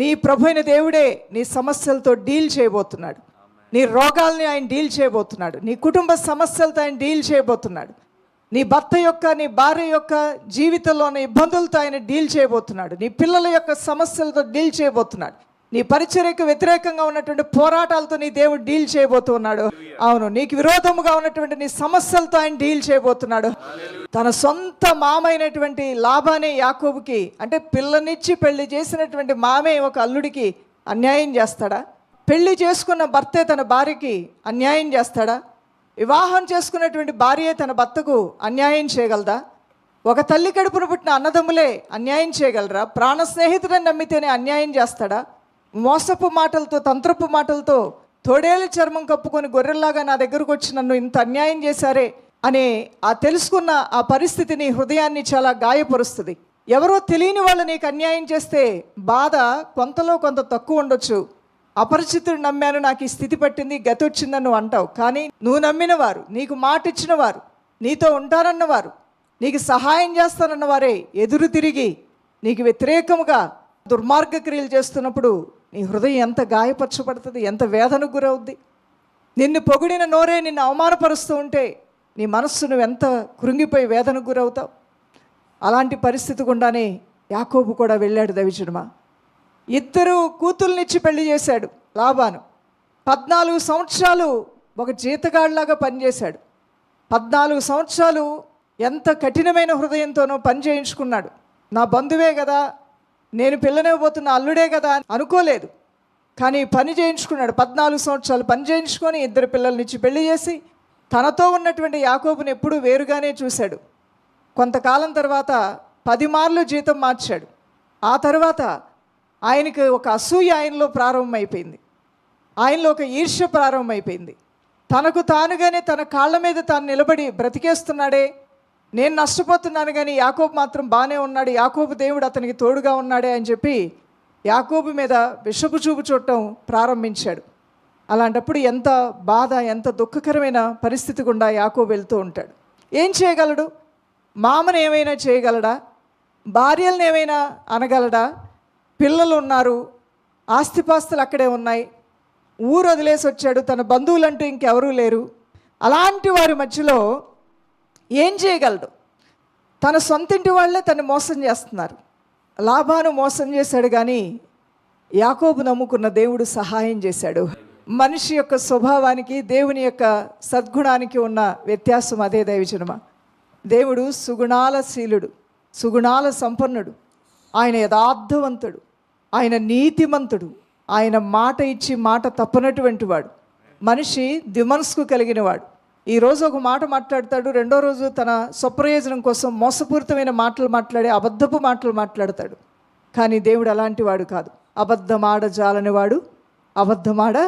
నీ ప్రభు అయిన దేవుడే నీ సమస్యలతో డీల్ చేయబోతున్నాడు. నీ రోగాల్ని ఆయన డీల్ చేయబోతున్నాడు. నీ కుటుంబ సమస్యలతో ఆయన డీల్ చేయబోతున్నాడు. నీ భర్త యొక్క నీ భార్య యొక్క జీవితంలో ఉన్న ఇబ్బందులతో ఆయన డీల్ చేయబోతున్నాడు. నీ పిల్లల యొక్క సమస్యలతో డీల్ చేయబోతున్నాడు. నీ పరిచర్యకు వ్యతిరేకంగా ఉన్నటువంటి పోరాటాలతో నీ దేవుడు డీల్ చేయబోతున్నాడు అవును నీకు విరోధముగా ఉన్నటువంటి నీ సమస్యలతో ఆయన డీల్ చేయబోతున్నాడు. తన సొంత మామైనటువంటి లాభానే యాకోబుకి అంటే పిల్లనిచ్చి పెళ్ళి చేసినటువంటి మామే ఒక అల్లుడికి అన్యాయం చేస్తాడా? పెళ్ళి చేసుకున్న భర్తే తన భార్యకి అన్యాయం చేస్తాడా? వివాహం చేసుకున్నటువంటి భార్యే తన భర్తకు అన్యాయం చేయగలదా? ఒక తల్లి కడుపును పుట్టిన అన్నదమ్ములే అన్యాయం చేయగలరా? ప్రాణ స్నేహితుడని నమ్మితేనే అన్యాయం చేస్తాడా? మోసపు మాటలతో తంత్రపు మాటలతో తోడేళ్ళ చర్మం కప్పుకొని గొర్రెల్లాగా నా దగ్గరకు వచ్చి నన్ను ఇంత అన్యాయం చేశారే అనే ఆ తెలుసుకున్న ఆ పరిస్థితిని హృదయాన్ని చాలా గాయపరుస్తుంది. ఎవరో తెలియని వాళ్ళు నీకు అన్యాయం చేస్తే బాధ కొంతలో కొంత తక్కువ ఉండొచ్చు. అపరిచితుడు నమ్మాను నాకు ఈ స్థితి పట్టింది గతి వచ్చిందని నువ్వు అంటావు. కానీ నువ్వు నమ్మిన వారు నీకు మాట ఇచ్చిన వారు నీతో ఉంటానన్నవారు నీకు సహాయం చేస్తానన్న వారే ఎదురు తిరిగి నీకు వ్యతిరేకముగా దుర్మార్గ క్రియలు చేస్తున్నప్పుడు నీ హృదయం ఎంత గాయపరచబడుతుంది ఎంత వేదనకు గురవుద్ది? నిన్ను పొగిడిన నోరే నిన్ను అవమానపరుస్తూ ఉంటే నీ మనస్సు నువ్వు ఎంత కృంగిపోయి వేదనకు గురవుతావు? అలాంటి పరిస్థితి గుండానే యాకోబు కూడా వెళ్ళాడు దవిచుడుమా ఇద్దరు కూతుల్నిచ్చి పెళ్ళి చేశాడు లాభాను పద్నాలుగు సంవత్సరాలు ఒక జీతగాడిలాగా పనిచేశాడు. పద్నాలుగు సంవత్సరాలు ఎంత కఠినమైన హృదయంతోనో పని చేయించుకున్నాడు. నా బంధువే కదా నేను పిల్లనివ్వబోతున్న అల్లుడే కదా అని అనుకోలేదు. కానీ పని చేయించుకున్నాడు. పద్నాలుగు సంవత్సరాలు పని చేయించుకొని ఇద్దరు పిల్లల్నిచ్చి పెళ్ళి చేసి తనతో ఉన్నటువంటి యాకోబుని ఎప్పుడూ వేరుగానే చూశాడు. కొంతకాలం తర్వాత పది మార్లు జీతం మార్చాడు. ఆ తర్వాత ఆయనకి ఒక అసూయ ఆయనలో ప్రారంభమైపోయింది. ఆయనలో ఒక ఈర్ష్య ప్రారంభమైపోయింది. తనకు తానుగానే తన కాళ్ళ మీద తాను నిలబడి బ్రతికేస్తున్నాడే నేను నష్టపోతున్నాను కానీ యాకోబు మాత్రం బాగానే ఉన్నాడు. యాకోబు దేవుడు అతనికి తోడుగా ఉన్నాడే అని చెప్పి యాకోబు మీద విషపు చూపు చూడటం ప్రారంభించాడు. అలాంటప్పుడు ఎంత బాధ ఎంత దుఃఖకరమైన పరిస్థితి గుండా యాకోబు వెళ్తూ ఉంటాడు. ఏం చేయగలడు? మామను ఏమైనా చేయగలడా? భార్యలను ఏమైనా అనగలడా? పిల్లలు ఉన్నారు ఆస్తిపాస్తులు అక్కడే ఉన్నాయి ఊరు వదిలేసి వచ్చాడు తన బంధువులంటూ ఇంకెవరూ లేరు. అలాంటి వారి మధ్యలో ఏం చేయగలడు? తన సొంతింటి వాళ్ళే తను మోసం చేస్తున్నారు. లాభాను మోసం చేశాడు కానీ యాకోబు నమ్ముకున్న దేవుడు సహాయం చేశాడు. మనిషి యొక్క స్వభావానికి దేవుని యొక్క సద్గుణానికి ఉన్న వ్యత్యాసం అదే దైవజనమా. దేవుడు సుగుణాల శీలుడు సుగుణాల సంపన్నుడు. ఆయన యథార్థవంతుడు ఆయన నీతిమంతుడు. ఆయన మాట ఇచ్చి మాట తప్పనటువంటి వాడు. మనిషి దిమనస్కు కలిగిన ఈరోజు ఈ రోజు ఒక మాట మాట్లాడతాడు రెండో రోజు తన స్వప్రయోజనం కోసం మోసపూరితమైన మాటలు మాట్లాడే అబద్ధపు మాటలు మాట్లాడతాడు. కానీ దేవుడు అలాంటి వాడు కాదు. అబద్ధమాడ జాలని వాడు అబద్ధమాడ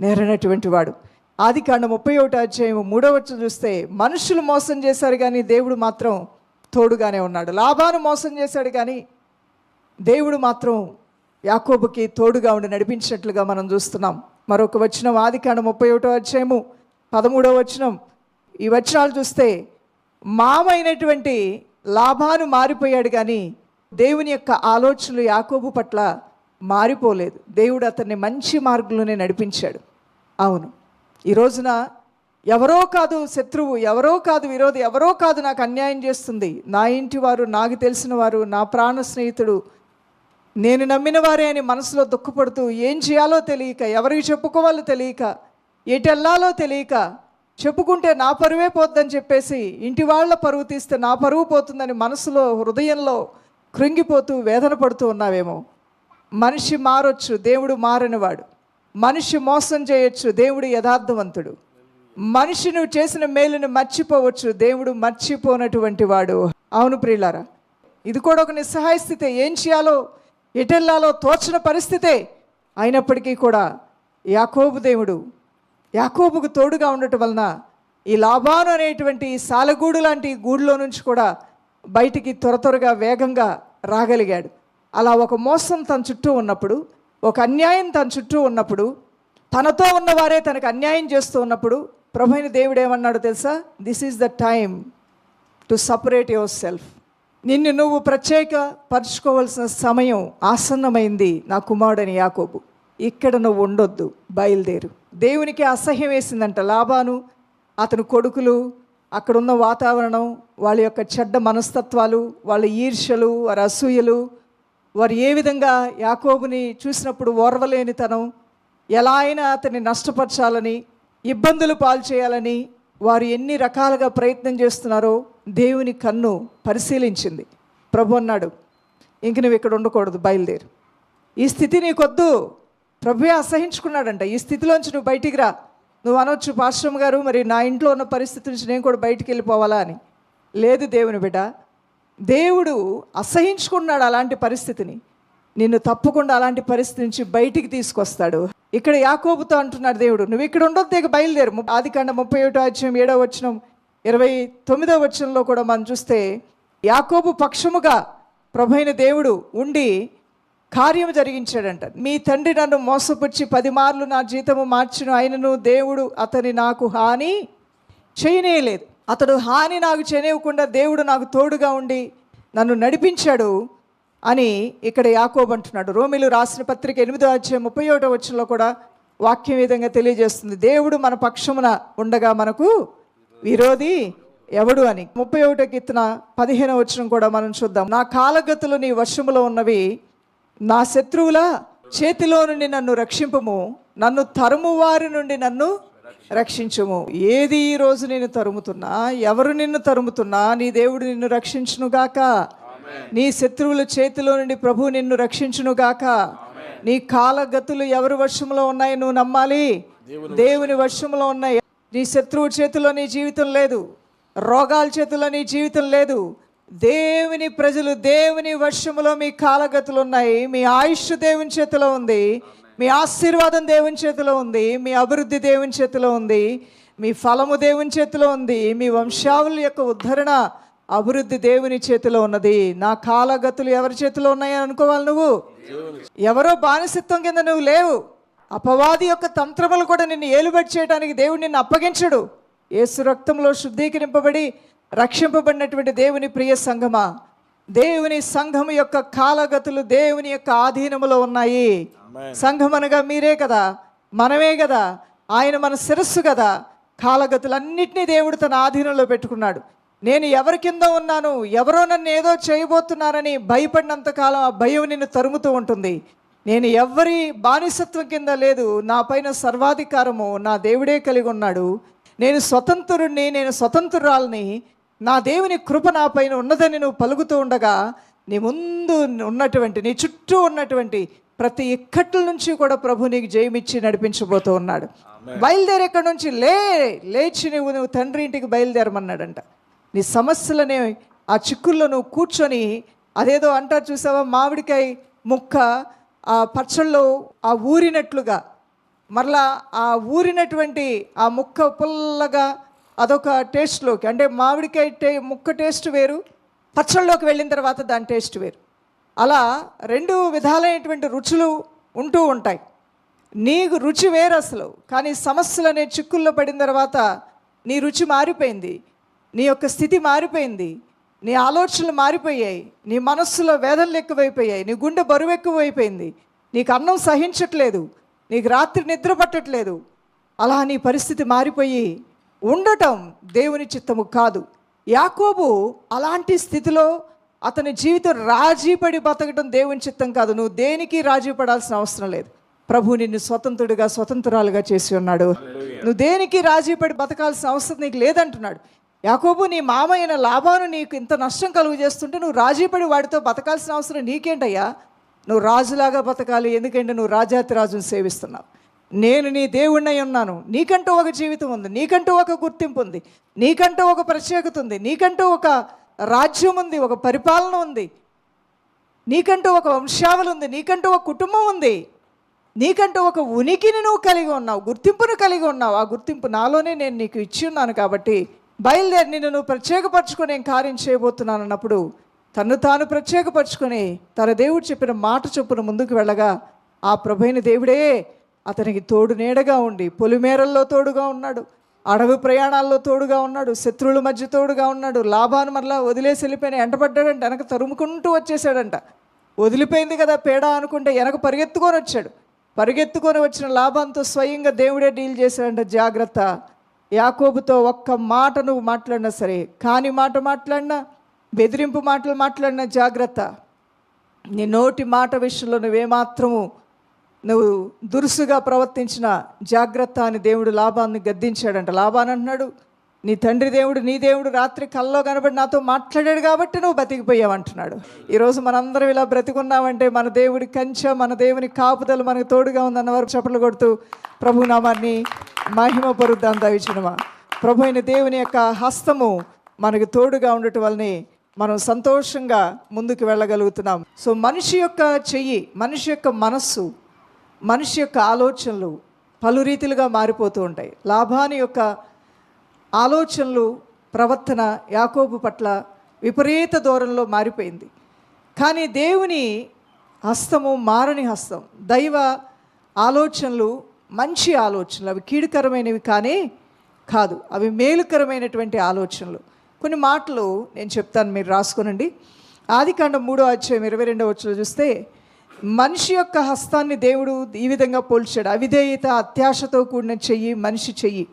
నేరనటువంటి వాడు. ఆది కాండ ముప్పై ఒకటి అధ్యాయం మూడో వచ్చి చూస్తే మనుషులు మోసం చేశారు కానీ దేవుడు మాత్రం తోడుగానే ఉన్నాడు. లాభాను మోసం చేశాడు కానీ దేవుడు మాత్రం యాకోబుకి తోడుగా ఉండి నడిపించినట్లుగా మనం చూస్తున్నాం. మరొక వచనం ఆదికాండ ముప్పై ఒకటో అధ్యాయము పదమూడవ వచనం. ఈ వచనాలు చూస్తే మామైనటువంటి లాభాను మారిపోయాడు కానీ దేవుని యొక్క ఆలోచనలు యాకోబు పట్ల మారిపోలేదు. దేవుడు అతన్ని మంచి మార్గంలోనే నడిపించాడు. అవును. ఈ రోజున ఎవరో కాదు శత్రువు ఎవరో కాదు విరోధి ఎవరో కాదు నాకు అన్యాయం చేస్తుంది. నా ఇంటి వారు నాకు తెలిసిన వారు నా ప్రాణ స్నేహితుడు నేను నమ్మిన వారే అని మనసులో దుఃఖపడుతూ ఏం చేయాలో తెలియక ఎవరికి చెప్పుకోవాలో తెలియక ఎటెల్లాలో తెలియక చెప్పుకుంటే నా పరువే పోద్దని చెప్పేసి ఇంటి వాళ్ళ పరువు తీస్తే నా పరువు పోతుందని మనసులో హృదయంలో కృంగిపోతూ వేదన పడుతూ ఉన్నావేమో. మనిషి మారొచ్చు దేవుడు మారనివాడు. మనిషి మోసం చేయొచ్చు దేవుడు యథార్థవంతుడు. మనిషి నువ్వు చేసిన మేలును మర్చిపోవచ్చు దేవుడు మర్చిపోనటువంటి వాడు. అవును ప్రియులారా ఇది కూడా ఒక నిస్సహాయ స్థితి. ఏం చేయాలో? ఎటెల్లాలో తోచిన పరిస్థితే అయినప్పటికీ కూడా యాకోబు దేవుడు యాకోబుకు తోడుగా ఉండటం వలన ఈ లాభాను అనేటువంటి సాలగూడు లాంటి గూడులో నుంచి కూడా బయటికి త్వర త్వరగా వేగంగా రాగలిగాడు. అలా ఒక మోసం తన చుట్టూ ఉన్నప్పుడు ఒక అన్యాయం తన చుట్టూ ఉన్నప్పుడు తనతో ఉన్నవారే తనకు అన్యాయం చేస్తూ ఉన్నప్పుడు ప్రభుని దేవుడు ఏమన్నాడు తెలుసా? This is the time to separate yourself నిన్ను నువ్వు ప్రత్యేక పరుచుకోవాల్సిన సమయం ఆసన్నమైంది నా కుమారుడని యాకోబు. ఇక్కడ నువ్వు ఉండొద్దు బయలుదేరు. దేవునికి అసహ్యం వేసిందంట లాభాను అతని కొడుకులు అక్కడున్న వాతావరణం వాళ్ళ యొక్క చెడ్డ మనస్తత్వాలు వాళ్ళ ఈర్ష్యలు వారి అసూయలు వారు ఏ విధంగా యాకోబుని చూసినప్పుడు ఓర్వలేనితనం ఎలా అయినా అతన్ని నష్టపరచాలని ఇబ్బందులు పాలు చేయాలని వారు ఎన్ని రకాలుగా ప్రయత్నం చేస్తున్నారో దేవుని కన్ను పరిశీలించింది. ప్రభు అన్నాడు ఇంక నువ్వు ఇక్కడ ఉండకూడదు బయలుదేరు. ఈ స్థితి నీకొద్దు. ప్రభువే అసహించుకున్నాడంట ఈ స్థితిలోంచి నువ్వు బయటికి రా. నువ్వు అనొచ్చు పాశ్రమ్ గారు మరి నా ఇంట్లో ఉన్న పరిస్థితి నుంచి నేను కూడా బయటికి వెళ్ళిపోవాలా అని. లేదు దేవుని బిడ్డ దేవుడు అసహించుకున్నాడు అలాంటి పరిస్థితిని. నిన్ను తప్పకుండా అలాంటి పరిస్థితి నుంచి బయటికి తీసుకొస్తాడు. ఇక్కడ యాకోబుతో అంటున్నాడు దేవుడు నువ్వు ఇక్కడ ఉండొద్దు ఇక బయలుదేరు. ము- ఆది కాండ ముప్పై ఒకటో అధ్యాయం ఏడో వచనం ఇరవై తొమ్మిదో వచనంలో కూడా మనం చూస్తే యాకోబు పక్షముగా ప్రభైన దేవుడు ఉండి కార్యం జరిగించాడంట. మీ తండ్రి నన్ను మోసపుచ్చి పది మార్లు నా జీతము మార్చును. ఆయనను దేవుడు అతని నాకు హాని చేయనేయలేదు అతడు హాని నాకు చేయనివ్వకుండా దేవుడు నాకు తోడుగా ఉండి నన్ను నడిపించాడు అని ఇక్కడ యాకోబంటున్నాడు రోమిలు రాసిన పత్రిక ఎనిమిదో అధ్యాయం ముప్పై ఒకటో వచ్చంలో కూడా వాక్యం విధంగా తెలియజేస్తుంది. దేవుడు మన పక్షమున ఉండగా మనకు విరోధి ఎవడు అని. ముప్పై ఒకటో కీర్తన పదిహేనో వచ్చిన కూడా మనం చూద్దాం. నా కాలగతులు నీ వర్షములో ఉన్నవి నా శత్రువుల చేతిలో నుండి నన్ను రక్షింపము. నన్ను తరుము వారి నుండి నన్ను రక్షించుము. ఏది ఈ రోజు నేను తరుముతున్నా? ఎవరు నిన్ను తరుముతున్నా? నీ దేవుడు నిన్ను రక్షించునుగాక. నీ శత్రువుల చేతిలో నుండి ప్రభు నిన్ను రక్షించునుగాక. నీ కాలగతులు ఎవరి వశంలో ఉన్నాయి నువ్వు నమ్మాలి? దేవుని వశంలో ఉన్నాయి. నీ శత్రువు చేతిలో నీ జీవితం లేదు. రోగాల చేతిలో నీ జీవితం లేదు. దేవుని ప్రజలు దేవుని వర్షములో మీ కాలగతులు ఉన్నాయి. మీ ఆయుష్ దేవుని చేతిలో ఉంది. మీ ఆశీర్వాదం దేవుని చేతిలో ఉంది. మీ అభివృద్ధి దేవుని చేతిలో ఉంది. మీ ఫలము దేవుని చేతిలో ఉంది. మీ వంశావళి యొక్క ఉద్ధరణ అభివృద్ధి దేవుని చేతిలో ఉన్నది. నా కాలగతులు ఎవరి చేతిలో ఉన్నాయని అనుకోవాలి నువ్వు? ఎవరో బానిసత్వం కింద నువ్వు లేవు. అపవాది యొక్క తంత్రములు కూడా నిన్ను ఏలుబడి చేయడానికి దేవుడు నిన్ను అప్పగించడు. ఏసు రక్తంలో శుద్ధీకరింపబడి రక్షింపబడినటువంటి దేవుని ప్రియ సంఘమా దేవుని సంఘము యొక్క కాలగతులు దేవుని యొక్క ఆధీనములో ఉన్నాయి. సంఘం అనగా మీరే కదా మనమే కదా ఆయన మన శిరస్సు కదా కాలగతులన్నింటినీ దేవుడు తన ఆధీనంలో పెట్టుకున్నాడు. నేను ఎవరి కింద ఉన్నాను ఎవరో నన్ను ఏదో చేయబోతున్నారని భయపడినంత కాలం ఆ భయం నిన్ను తరుముతూ ఉంటుంది. నేను ఎవరి బానిసత్వం కింద లేదు నా పైన సర్వాధికారము నా దేవుడే కలిగి ఉన్నాడు. నేను స్వతంత్రుడిని నేను స్వతంత్రురాల్ని నా దేవుని కృప నా పైన ఉన్నదని నువ్వు పలుకుతూ ఉండగా నీ ముందు ఉన్నటువంటి నీ చుట్టూ ఉన్నటువంటి ప్రతి ఇక్కట్ల నుంచి కూడా ప్రభు నీకు జయమిచ్చి నడిపించబోతూ ఉన్నాడు. బయలుదేరి ఎక్కడి నుంచి? లే లేచి నువ్వు నువ్వు తండ్రి ఇంటికి బయలుదేరమన్నాడంట. నీ సమస్యలనే ఆ చిక్కుల్లో నువ్వు కూర్చొని అదేదో అంటారు చూసావా? మామిడికాయ ముక్క ఆ పచ్చళ్ళు ఆ ఊరినట్లుగా మరలా ఆ ఊరినటువంటి ఆ ముక్క పుల్లగా అదొక టేస్ట్లోకి అంటే మామిడికాయ టే ముక్క టేస్ట్ వేరు పచ్చళ్ళలోకి వెళ్ళిన తర్వాత దాని టేస్ట్ వేరు. అలా రెండు విధాలైనటువంటి రుచులు ఉంటూ ఉంటాయి. నీకు రుచి వేరు అసలు కానీ సమస్యలు అనే చిక్కుల్లో పడిన తర్వాత నీ రుచి మారిపోయింది నీ యొక్క స్థితి మారిపోయింది నీ ఆలోచనలు మారిపోయాయి నీ మనస్సులో వేదనలు ఎక్కువైపోయాయి నీ గుండె బరువు ఎక్కువైపోయింది నీకు అన్నం సహించట్లేదు నీకు రాత్రి నిద్ర పట్టట్లేదు అలా నీ పరిస్థితి మారిపోయి ఉండటం దేవుని చిత్తము కాదు. యాకోబు అలాంటి స్థితిలో అతని జీవితం రాజీపడి బతకడం దేవుని చిత్తం కాదు. నువ్వు దేనికి రాజీ పడాల్సిన అవసరం లేదు. ప్రభు నిన్ను స్వతంత్రుడిగా స్వతంత్రాలుగా చేసి ఉన్నాడు. నువ్వు దేనికి రాజీపడి బతకాల్సిన అవసరం నీకు లేదంటున్నాడు. యాకోబు నీ మామయ్యన లాభాను నీకు ఇంత నష్టం కలుగు చేస్తుంటే నువ్వు రాజీపడి వాడితో బతకాల్సిన అవసరం నీకేంటయ్యా? నువ్వు రాజులాగా బతకాలి. ఎందుకంటే నువ్వు రాజాతి రాజును సేవిస్తున్నావు. నేను నీ దేవుణ్ణై ఉన్నాను. నీకంటూ ఒక జీవితం ఉంది. నీకంటూ ఒక గుర్తింపు ఉంది. నీకంటూ ఒక ప్రత్యేకత ఉంది. నీకంటూ ఒక రాజ్యం ఉంది. ఒక పరిపాలన ఉంది. నీకంటూ ఒక వంశావళి ఉంది. నీకంటూ ఒక కుటుంబం ఉంది. నీకంటూ ఒక ఉనికిని నువ్వు కలిగి ఉన్నావు. గుర్తింపును కలిగి ఉన్నావు. ఆ గుర్తింపు నాలోనే నేను నీకు ఇచ్చి ఉన్నాను కాబట్టి బయలుదేరి నిన్ను నువ్వు ప్రత్యేకపరచుకొని నేను కార్యం చేయబోతున్నాను అన్నప్పుడు తను తాను ప్రత్యేకపరచుకొని తన దేవుడు చెప్పిన మాట చొప్పున ముందుకు వెళ్ళగా ఆ ప్రభైన దేవుడే అతనికి తోడు నీడగా ఉండి పొలిమేరల్లో తోడుగా ఉన్నాడు అడవి ప్రయాణాల్లో తోడుగా ఉన్నాడు శత్రువుల మధ్య తోడుగా ఉన్నాడు. లాభాన్ని మరలా వదిలేసి వెళ్ళిపోయిన ఎంటపడ్డాడంట వెనక తరుముకుంటూ వచ్చేసాడంట వదిలిపోయింది కదా పేడ అనుకుంటే వెనక పరిగెత్తుకొని వచ్చాడు. పరిగెత్తుకొని వచ్చిన లాభంతో స్వయంగా దేవుడే డీల్ చేశాడంట జాగ్రత్త. యాకోబుతో ఒక్క మాట నువ్వు మాట్లాడినా సరే కాని మాట మాట్లాడినా బెదిరింపు మాటలు మాట్లాడినా జాగ్రత్త. నీ నోటి మాట విషయంలో నువ్వేమాత్రము నువ్వు దురుసుగా ప్రవర్తించిన జాగ్రత్త అని దేవుడు లాభాన్ని గద్దించాడంట. లాభాన్ని అంటున్నాడు నీ తండ్రి దేవుడు నీ దేవుడు రాత్రి కల్లో కనబడి నాతో మాట్లాడాడు కాబట్టి నువ్వు బతికిపోయావు అంటున్నాడు. ఈరోజు మనందరం ఇలా బ్రతికున్నామంటే మన దేవుడి కంచె మన దేవుని కాపుదలు మనకు తోడుగా ఉందన్న వారు చప్పట్లు కొడుతూ ప్రభు నామాన్ని మహిమ పరుద్దాం దవిచినమా ప్రభు అయిన దేవుని యొక్క హస్తము మనకు తోడుగా ఉండటం వల్లనే మనం సంతోషంగా ముందుకు వెళ్ళగలుగుతున్నాం. సో మనిషి యొక్క చెయ్యి మనిషి యొక్క మనస్సు మనిషి యొక్క ఆలోచనలు పలు రీతిలుగా మారిపోతూ ఉంటాయి. లాభాని యొక్క ఆలోచనలు ప్రవర్తన యాకోబు పట్ల విపరీత దూరంలో మారిపోయింది. కానీ దేవుని హస్తము మారని హస్తం దైవ ఆలోచనలు మంచి ఆలోచనలు అవి కీడుకరమైనవి కానీ కాదు. అవి మేలుకరమైనటువంటి ఆలోచనలు. కొన్ని మాటలు నేను చెప్తాను మీరు రాసుకోనండి. ఆదికాండం మూడో అధ్యాయం ఇరవై రెండో వచ్చిన చూస్తే మనిషి యొక్క హస్తాన్ని దేవుడు ఈ విధంగా పోల్చాడు. అవిధేయత అత్యాశతో కూడిన చెయ్యి మనిషి చెయ్యి.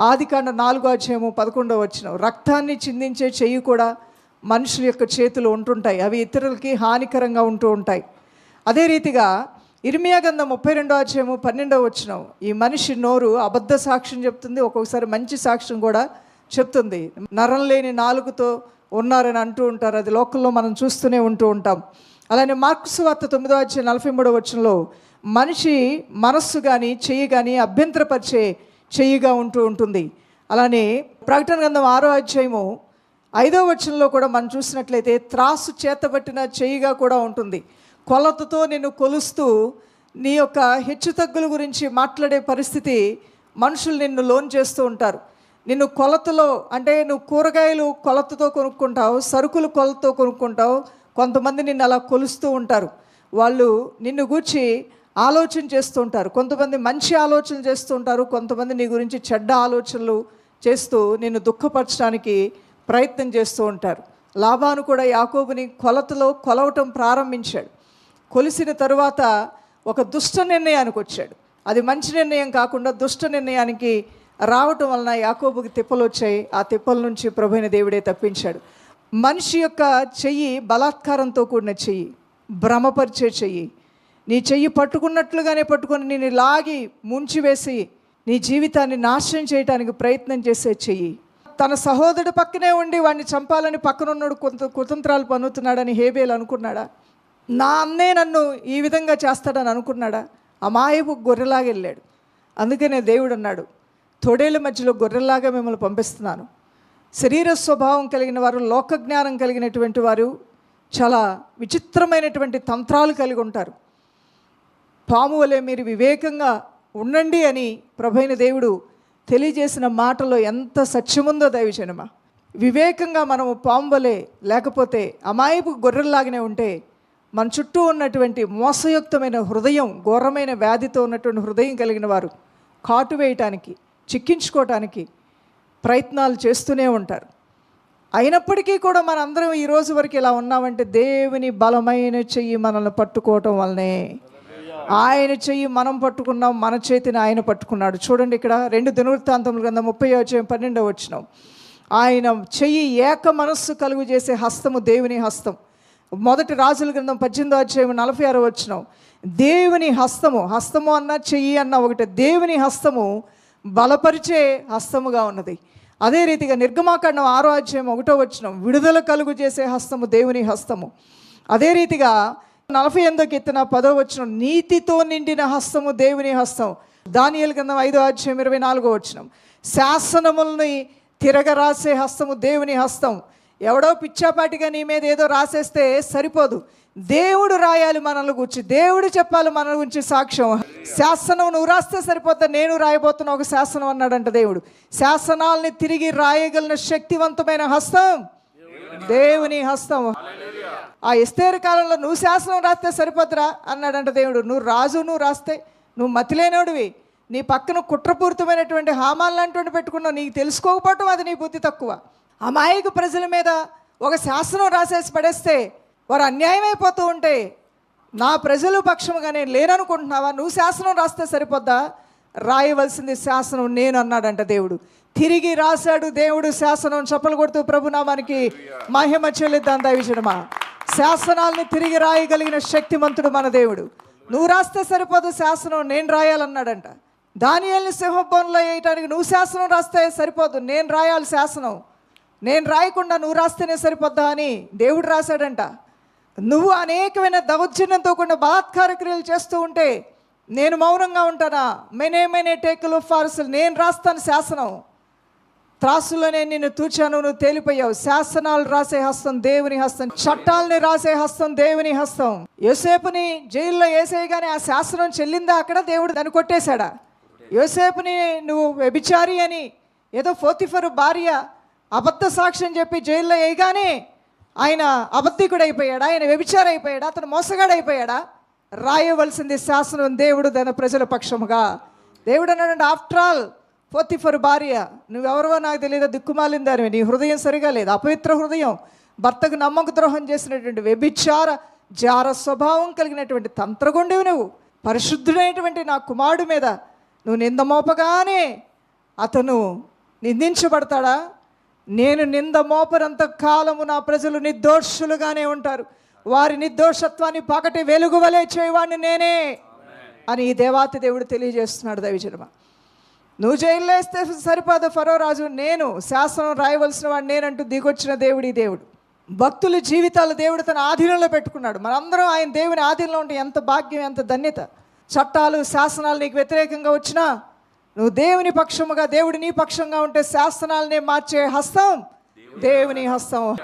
ఆదికాండ నాలుగో అధ్యాయము పదకొండవ వచ్చిన రక్తాన్ని చిందించే చెయ్యి కూడా మనుషుల యొక్క చేతులు ఉంటుంటాయి. అవి ఇతరులకి హానికరంగా ఉంటూ ఉంటాయి. అదే రీతిగా ఇర్మియా గంధం ముప్పై రెండో అధ్యాయము పన్నెండవ వచ్చిన ఈ మనిషి నోరు అబద్ధ సాక్ష్యం చెప్తుంది. ఒక్కొక్కసారి మంచి సాక్ష్యం కూడా చెప్తుంది. నరం లేని నాలుగుతో ఉన్నారని అంటూ ఉంటారు. అది లోకల్లో మనం చూస్తూనే ఉంటూ ఉంటాం. అలానే మార్క్స్ వార్త తొమ్మిదో వచ్చే నలభై మూడో వచ్చంలో మనిషి మనస్సు కానీ చెయ్యి కానీ అభ్యంతరపరిచే చెయ్యిగా ఉంటూ ఉంటుంది. అలానే ప్రకటన గ్రంథం ఆరో అధ్యాయము ఐదో వచనంలో కూడా మనం చూసినట్లయితే త్రాసు చేతబట్టిన చెయ్యిగా కూడా ఉంటుంది. కొలతతో నిన్ను కొలుస్తూ నీ యొక్క హెచ్చుతగ్గుల గురించి మాట్లాడే పరిస్థితి మనుషులు నిన్ను లోన్ చేస్తూ ఉంటారు. నిన్ను కొలతలో అంటే నువ్వు కూరగాయలు కొలతతో కొనుక్కుంటావు సరుకులు కొలతతో కొనుక్కుంటావు కొంతమంది నిన్ను అలా కొలుస్తూ ఉంటారు. వాళ్ళు నిన్ను గూర్చి ఆలోచన చేస్తూ ఉంటారు. కొంతమంది మంచి ఆలోచనలు చేస్తూ ఉంటారు కొంతమంది నీ గురించి చెడ్డ ఆలోచనలు చేస్తూ నిన్ను దుఃఖపరచడానికి ప్రయత్నం చేస్తూ ఉంటారు. లాభాను కూడా యాకోబుని కొలతలో కొలవటం ప్రారంభించాడు. కొలిసిన తరువాత ఒక దుష్ట నిర్ణయానికి వచ్చాడు. అది మంచి నిర్ణయం కాకుండా దుష్ట నిర్ణయానికి రావటం వలన యాకోబుకి తిప్పలు వచ్చాయి. ఆ తిప్పల నుంచి ప్రభుైన దేవుడే తప్పించాడు. మనిషి యొక్క చెయ్యి బలాత్కారంతో కూడిన చెయ్యి భ్రమపరిచే చెయ్యి. నీ చెయ్యి పట్టుకున్నట్లుగానే పట్టుకొని నేను లాగి ముంచివేసి నీ జీవితాన్ని నాశనం చేయడానికి ప్రయత్నం చేసే చెయ్యి. తన సహోదరుడు పక్కనే ఉండి వాడిని చంపాలని పక్కనున్నాడు కొంత కుతంత్రాలు పన్నుతున్నాడని హేబేలు అనుకున్నాడా? నా అన్నే నన్ను ఈ విధంగా చేస్తాడని అనుకున్నాడా? అమాయపు గొర్రెలాగెళ్ళాడు అందుకనే దేవుడు అన్నాడు తొడేల మధ్యలో గొర్రెల్లాగా మిమ్మల్ని పంపిస్తున్నాను. శరీర స్వభావం కలిగిన వారు లోక జ్ఞానం కలిగినటువంటి వారు చాలా విచిత్రమైనటువంటి తంత్రాలు కలిగి ఉంటారు. పాము వలె మీరు వివేకంగా ఉండండి అని ప్రభైన దేవుడు తెలియజేసిన మాటలో ఎంత సత్యముందో దైవజనమ. వివేకంగా మనము పాము వలె లేకపోతే అమాయపు గొర్రెల్లాగానే ఉంటే మన చుట్టూ ఉన్నటువంటి మోసయుక్తమైన హృదయం ఘోరమైన వ్యాధితో ఉన్నటువంటి హృదయం కలిగిన వారు కాటు వేయటానికి చిక్కించుకోవటానికి ప్రయత్నాలు చేస్తూనే ఉంటారు. అయినప్పటికీ కూడా మనందరం ఈ రోజు వరకు ఇలా ఉన్నామంటే దేవుని బలమైన చెయ్యి మనల్ని పట్టుకోవటం వల్లనే. ఆయన చెయ్యి మనం పట్టుకున్నాం మన చేతిని ఆయన పట్టుకున్నాడు. చూడండి ఇక్కడ రెండు దినవృత్తాంతముల కింద ముప్పై వచ్చే పన్నెండవ వచ్చినాం ఆయన చెయ్యి ఏక మనస్సు కలుగు చేసే హస్తము దేవుని హస్తం. మొదటి రాజుల గ్రంథం పద్దెనిమిదో అధ్యాయం నలభై ఆరో వచ్చినాం దేవుని హస్తము హస్తము అన్న చెయ్యి అన్న ఒకటి. దేవుని హస్తము బలపరిచే హస్తముగా ఉన్నది. అదే రీతిగా నిర్గమాకాండం ఆరో అధ్యాయం ఒకటో వచ్చిన విడుదల కలుగు చేసే హస్తము దేవుని హస్తము. అదే రీతిగా నలభై ఎనిమిదో కీర్తన పదో వచ్చిన నీతితో నిండిన హస్తము దేవుని హస్తం. దానియలు గ్రంథం ఐదో అధ్యాయం ఇరవై నాలుగో వచ్చినం శాసనముల్ని తిరగరాసే హస్తము దేవుని హస్తం. ఎవడో పిచ్చాపాటిగా నీ మీద ఏదో రాసేస్తే సరిపోదు. దేవుడు రాయాలి మనల్ని గురించి దేవుడు చెప్పాలి మన గురించి సాక్ష్యం. శాసనం నువ్వు రాస్తే సరిపోతా నేను రాయబోతున్న ఒక శాసనం అన్నాడంట దేవుడు. శాసనాల్ని తిరిగి రాయగలిగిన శక్తివంతమైన హస్తం దేవుని హస్తం. ఆ ఇస్తేరు కాలంలో నువ్వు శాసనం రాస్తే సరిపోతురా అన్నాడంట దేవుడు. నువ్వు రాజు నువ్వు రాస్తే నువ్వు మతిలేనోడివి. నీ పక్కన కుట్రపూరితమైనటువంటి హామాలు లాంటివి పెట్టుకున్నావు నీకు తెలుసుకోకపోవటం అది నీ బుద్ధి తక్కువ. అమాయక ప్రజల మీద ఒక శాసనం రాసేసి పడేస్తే వారు అన్యాయం అయిపోతూ ఉంటే నా ప్రజలు పక్షముగా నేను లేననుకుంటున్నావా? నువ్వు శాసనం రాస్తే సరిపోద్దా? రాయవలసింది శాసనం నేను అన్నాడంట దేవుడు. తిరిగి రాశాడు దేవుడు శాసనం చప్పలు కొడుతూ ప్రభునామానికి మహిమ చెల్లిద్దాం దయవిచడమా శాసనాల్ని తిరిగి రాయగలిగిన శక్తిమంతుడు మన దేవుడు. నువ్వు రాస్తే సరిపోదు శాసనం నేను రాయాలన్నాడంట. దానియల్ని సింహభవన్లో వేయటానికి నువ్వు శాసనం రాస్తే సరిపోదు నేను రాయాలి శాసనం. నేను రాయకుండా నువ్వు రాస్తేనే సరిపోద్దా అని దేవుడు రాశాడంట. నువ్వు అనేకమైన దౌర్జన్యంతో కూడిన బలాత్కార క్రియలు చేస్తూ ఉంటే నేను మౌనంగా ఉంటానా? మెనే మెనే టేకులు ఫార్సులు నేను రాస్తాను శాసనం. త్రాసులోనే నిన్ను తూచాను నువ్వు తేలిపోయావు. శాసనాలు రాసే హస్తం దేవుని హస్తం చట్టాలని రాసే హస్తం దేవుని హస్తం. యోసేపుని జైల్లో వేసేయగానే ఆ శాసనం చెల్లిందా? అక్కడ దేవుడు దాన్ని కొట్టేశాడా? యోసేపుని నువ్వు వ్యభిచారి అని ఏదో ఫోతిఫరు భార్య అబద్ధ సాక్ష్యం చెప్పి జైల్లో వేయగానే ఆయన అబద్ధికుడు అయిపోయాడా ఆయన వ్యభిచారి అయిపోయాడా అతను మోసగాడైపోయాడా? అయిపోయాడా రాయవలసింది శాసనం దేవుడు తన ప్రజల పక్షముగా. దేవుడు అన్నాడు ఆఫ్టర్ ఆల్ ఫోతిఫర్ భార్య నువ్వెవరో నాకు తెలియదు దిక్కుమాలిందానివి. నీ హృదయం సరిగా లేదు. అపవిత్ర హృదయం. భర్తకు నమ్మక ద్రోహం చేసినటువంటి వ్యభిచార జార స్వభావం కలిగినటువంటి తంత్రగుండేవి నువ్వు. పరిశుద్ధుడైనటువంటి నా కుమారుడి మీద నువ్వు నింద మోపగానే అతను నిందించబడతాడా? నేను నింద మోపరంత కాలము నా ప్రజలు నిర్దోషులుగానే ఉంటారు. వారి నిర్దోషత్వాన్ని పగటి వెలుగువలే చేయవాడిని నేనే అని ఈ దేవాతి దేవుడు తెలియజేస్తున్నాడు దైవజనమ. నువ్వు జైల్లో వేస్తే సరిపోదు ఫరో రాజు నేను శాసనం రాయవలసిన వాడు నేనంటూ దిగొచ్చిన దేవుడి దేవుడు. భక్తుల జీవితాలు దేవుడు తన ఆధీనంలో పెట్టుకున్నాడు. మనందరం ఆయన దేవుని ఆధీనంలో ఉంటే ఎంత భాగ్యం ఎంత ధన్యత. చట్టాలు శాసనాలు నీకు వ్యతిరేకంగా వచ్చినా నువ్వు దేవుని పక్షముగా దేవుడు నీ పక్షంగా ఉంటే శాసనాలనే మార్చే హస్తం. దేవుని హస్తం.